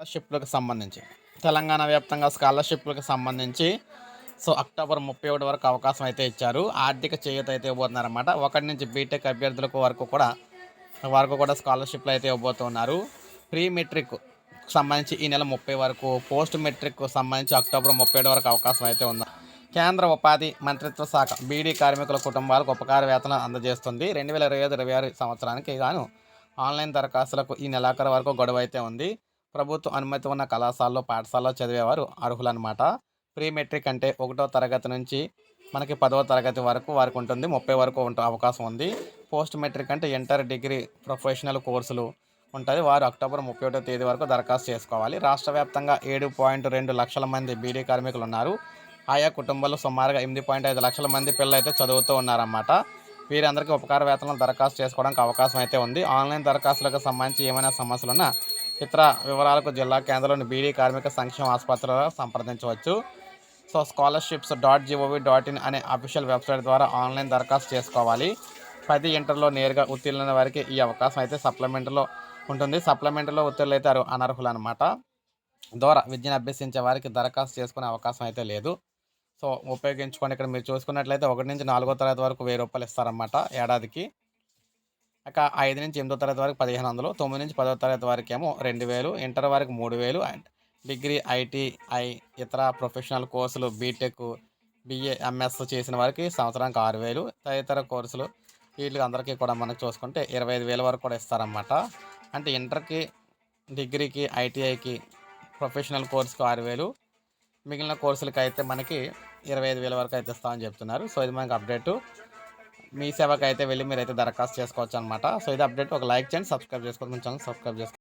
స్కాలర్షిప్లకు సంబంధించి. తెలంగాణ వ్యాప్తంగా స్కాలర్షిప్లకు సంబంధించి సో అక్టోబర్ ముప్పై ఒకటి వరకు అవకాశం అయితే ఇచ్చారు. ఆర్థిక చేయూత అయితే ఇవ్వబోతున్నారన్నమాట. ఒకటి నుంచి బీటెక్ అభ్యర్థులకు వరకు కూడా వరకు కూడా స్కాలర్షిప్లు అయితే ఇవ్వబోతున్నారు. ప్రీ మెట్రిక్ సంబంధించి ఈ నెల ముప్పై వరకు పోస్ట్ మెట్రిక్ సంబంధించి అక్టోబర్ ముప్పై ఏడు వరకు అవకాశం అయితే ఉంది. కేంద్ర ఉపాధి మంత్రిత్వ శాఖ బీడీ కార్మికుల కుటుంబాలకు ఉపకార వేతనం అందజేస్తుంది. రెండు వేల ఇరవై ఐదు ఇరవై ఆరు సంవత్సరానికి గాను ఆన్లైన్ దరఖాస్తులకు ఈ నెలాఖరు వరకు గడువు అయితే ఉంది. ప్రభుత్వ అనుమతి ఉన్న కళాశాలలో పాఠశాలలో చదివేవారు అర్హులన్నమాట. ప్రీ మెట్రిక్ అంటే ఒకటో తరగతి నుంచి మనకి పదవ తరగతి వరకు వారికి ఉంటుంది. ముప్పై వరకు ఉంట అవకాశం ఉంది. పోస్ట్ మెట్రిక్ అంటే ఇంటర్ డిగ్రీ ప్రొఫెషనల్ కోర్సులు ఉంటుంది. వారు అక్టోబర్ ముప్పై ఒకటో తేదీ వరకు దరఖాస్తు చేసుకోవాలి. రాష్ట్ర వ్యాప్తంగా ఏడు పాయింట్ రెండు లక్షల మంది బీడీ కార్మికులు ఉన్నారు. ఆయా కుటుంబాల్లో సుమారుగా ఎనిమిది పాయింట్ ఐదు లక్షల మంది పిల్లలు అయితే చదువుతూ ఉన్నారన్నమాట. వీరందరికీ ఉపకార వేతనం దరఖాస్తు చేసుకోవడానికి అవకాశం అయితే ఉంది. ఆన్లైన్ దరఖాస్తులకు సంబంధించి ఏమైనా సమస్యలు ఉన్నా ఇతర వివరాలకు జిల్లా కేంద్రంలోని బీడీ కార్మిక సంక్షేమ ఆసుపత్రిలో సంప్రదించవచ్చు. So scholarships dot GOV dot in అనే అఫీషియల్ వెబ్సైట్ ద్వారా ఆన్లైన్ దరఖాస్తు చేసుకోవాలి. పది ఇంటర్లో నేరుగా ఉత్తీర్ణులైన వారికి ఈ అవకాశం అయితే సప్లిమెంటరీలో ఉంటుంది. సప్లిమెంటరీలో ఉత్తీర్ణులు అయితే అనర్హులు అనమాట ద్వారా విద్యను అభ్యసించే వారికి దరఖాస్తు చేసుకునే అవకాశం అయితే లేదు. సో ఉపయోగించుకొని ఇక్కడ మీరు చూసుకున్నట్లయితే ఒకటి నుంచి నాలుగో తరగతి వరకు వెయ్యి రూపాయలు ఇస్తారన్నమాట ఏడాదికి. ఇక ఐదు నుంచి ఎనిమిదో తరగతి వరకు పదిహేను వందలు తొమ్మిది నుంచి పదో తరగతి వరకు ఏమో రెండు వేలు ఇంటర్ వరకు మూడు వేలు అండ్ డిగ్రీ ఐటీఐ ఇతర ప్రొఫెషనల్ కోర్సులు బీటెక్ బిఏ ఎంఎస్ చేసిన వారికి సంవత్సరానికి ఆరు వేలు. తదితర కోర్సులు వీళ్ళకి అందరికీ కూడా మనకు చూసుకుంటే ఇరవై ఐదు వేల వరకు కూడా ఇస్తారన్నమాట. అంటే ఇంటర్కి డిగ్రీకి ఐటీఐకి ప్రొఫెషనల్ కోర్సుకి ఆరు వేలు. మిగిలిన కోర్సులకి అయితే మనకి ఇరవై ఐదు వేల వరకు అయితే ఇస్తామని చెప్తున్నారు. సో ఇది మనకి అప్డేటు. మీ సేవకైతే అయితే వెళ్ళి మీరు అయితే దరఖాస్తు చేసుకోవచ్చు అనమాట సో ఇది అప్డేట్. ఒక లైక్ చేయండి సబ్స్క్రైబ్ చేసుకోండి మన ఛానల్ సబ్స్క్రైబ్ చేసుకోండి.